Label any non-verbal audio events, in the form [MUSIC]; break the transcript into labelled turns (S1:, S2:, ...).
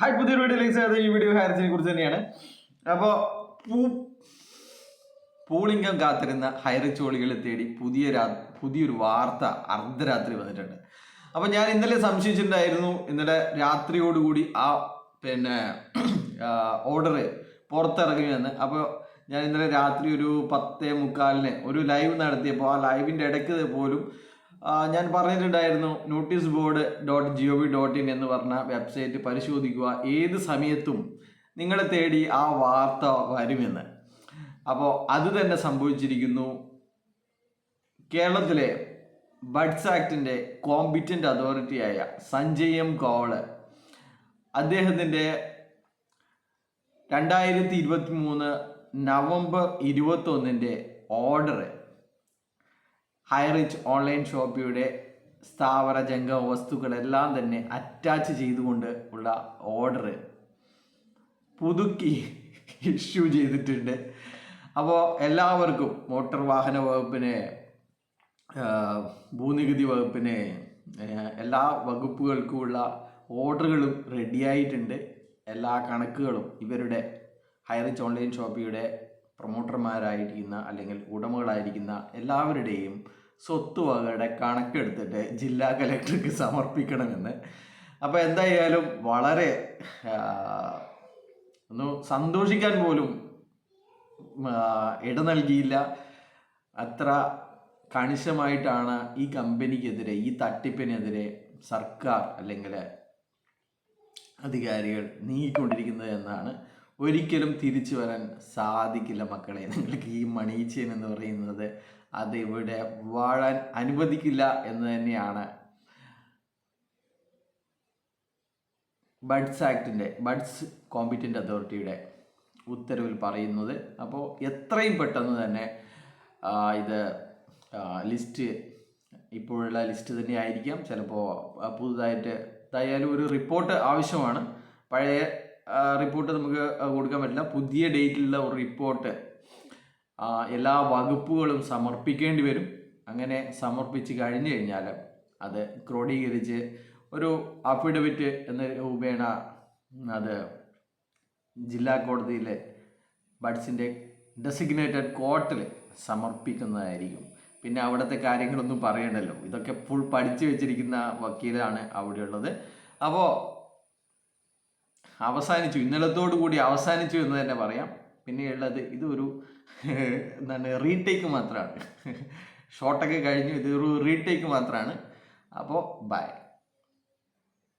S1: Hi പുതിയൊരു വീഡിയോയിലേക്ക് സ്വാഗതം. ഈ വീഡിയോ ഹയർസിനെ കുറിച്ച് തന്നെയാണ്. അപ്പോൾ പൂ പൂളിംഗം കാത്തിരുന്ന ഹൈറച്ചോളികളെ തേടി പുതിയ പുതിയൊരു വാർത്ത അർദ്ധരാത്രി വന്നിട്ടുണ്ട്. അപ്പോൾ ഞാൻ ഇന്നലെ സംശയിച്ചിട്ടുണ്ടായിരുന്നു. ഇന്നലെ രാത്രിയോടുകൂടി ആ പിന്നെ ഓർഡർ പുറത്തിറങ്ങുമെന്ന് അപ്പോൾ ഞാൻ ഇന്നലെ രാത്രി ഒരു പത്തേ മുക്കാലിന് ഒരു ലൈവ് നടത്തിയപ്പോൾ ആ ലൈവിന്റെ ഇടയ്ക്ക് പോലും ഞാൻ പറഞ്ഞിട്ടുണ്ടായിരുന്നു notice board dot G O V dot in എന്ന് പറഞ്ഞ വെബ്സൈറ്റ് പരിശോധിക്കുക ഏത് സമയത്തും നിങ്ങളെ തേടി ആ വാർത്ത വരുമെന്ന്. അപ്പോൾ അത് തന്നെ സംഭവിച്ചിരിക്കുന്നു. കേരളത്തിലെ ബഡ്സ് ആക്ടിന്റെ കോമ്പിറ്റന്റ് അതോറിറ്റിയായ സഞ്ജയ് എം കോൾ അദ്ദേഹത്തിന്റെ രണ്ടായിരത്തി ഇരുപത്തി മൂന്ന് നവംബർ ഇരുപത്തൊന്നിന്റെ ഓർഡർ ഹൈറിച്ച് ഓൺലൈൻ ഷോപ്പിയുടെ സ്ഥാവര ജംഗ വസ്തുക്കളെല്ലാം തന്നെ അറ്റാച്ച് ചെയ്തുകൊണ്ട് ഉള്ള ഓർഡർ പുതുക്കി ഇഷ്യൂ ചെയ്തിട്ടുണ്ട്. അപ്പോൾ എല്ലാവർക്കും മോട്ടോർ വാഹന വകുപ്പിന് ഭൂനികുതി വകുപ്പിന് എല്ലാ വകുപ്പുകൾക്കുമുള്ള ഓർഡറുകളും റെഡിയായിട്ടുണ്ട് എല്ലാ കണക്കുകളും ഇവരുടെ ഹൈറിച്ച് ഓൺലൈൻ ഷോപ്പിയുടെ പ്രൊമോട്ടർമാരായിരിക്കുന്ന അല്ലെങ്കിൽ ഉടമകളായിരിക്കുന്ന എല്ലാവരുടെയും സ്വത്തുവകയുടെ കണക്കെടുത്തിട്ട് ജില്ലാ കലക്ടർക്ക് സമർപ്പിക്കണമെന്ന്. അപ്പോൾ എന്തായാലും വളരെ ഒന്ന് സന്തോഷിക്കാൻ പോലും ഇട നൽകിയില്ല. അത്ര കണിശമായിട്ടാണ് ഈ കമ്പനിക്കെതിരെ ഈ തട്ടിപ്പിനെതിരെ സർക്കാർ അല്ലെങ്കിൽ അധികാരികൾ നീങ്ങിക്കൊണ്ടിരിക്കുന്നത് എന്നാണ് ഒരിക്കലും തിരിച്ചു വരാൻ സാധിക്കില്ല മക്കളെ. നിങ്ങൾക്ക് ഈ മണി ചെയിൻ എന്ന് പറയുന്നത് അത് ഇവിടെ വാഴാൻ അനുവദിക്കില്ല എന്ന് തന്നെയാണ്. ബഡ്സ് ആക്ടിന്റെ ബഡ്സ് കോമ്പിറ്റന്റ് അതോറിറ്റിയുടെ ഉത്തരവിൽ പറയുന്നത്. അപ്പോൾ എത്രയും പെട്ടെന്ന് തന്നെ ഇത് ലിസ്റ്റ് ഇപ്പോഴുള്ള ലിസ്റ്റ് തന്നെ ആയിരിക്കാം. ചിലപ്പോൾ പുതുതായിട്ട് എന്തായാലും ഒരു റിപ്പോർട്ട് ആവശ്യമാണ്. പഴയ റിപ്പോർട്ട് നമുക്ക് കൊടുക്കാൻ പറ്റില്ല. പുതിയ ഡേറ്റിലുള്ള ഒരു റിപ്പോർട്ട് എല്ലാ വകുപ്പുകളും സമർപ്പിക്കേണ്ടി വരും. അങ്ങനെ സമർപ്പിച്ച് കഴിഞ്ഞു കഴിഞ്ഞാൽ അത് ക്രോഡീകരിച്ച് ഒരു അഫിഡവിറ്റ് എന്ന രൂപേണ അത് ജില്ലാ കോടതിയിലെ ബഡ്സിന്റെ ഡെസിഗ്നേറ്റഡ് കോർട്ടിൽ സമർപ്പിക്കുന്നതായിരിക്കും. പിന്നെ അവിടുത്തെ കാര്യങ്ങളൊന്നും പറയണ്ടല്ലോ. ഇതൊക്കെ ഫുൾ പഠിച്ചു വെച്ചിരിക്കുന്ന വക്കീലാണ് അവിടെയുള്ളത്. അപ്പോൾ അവസാനിച്ചു. ഇന്നലത്തോടു കൂടി അവസാനിച്ചു എന്ന് തന്നെ പറയാം. പിന്നെയുള്ളത് ഇതൊരു [LAUGHS] എന്താണ് റീടേക്ക് മാത്രമാണ് [LAUGHS] ഷോട്ടൊക്കെ കഴിഞ്ഞു ഇതൊരു റീടേക്ക് മാത്രമാണ് അപ്പോൾ ബൈ.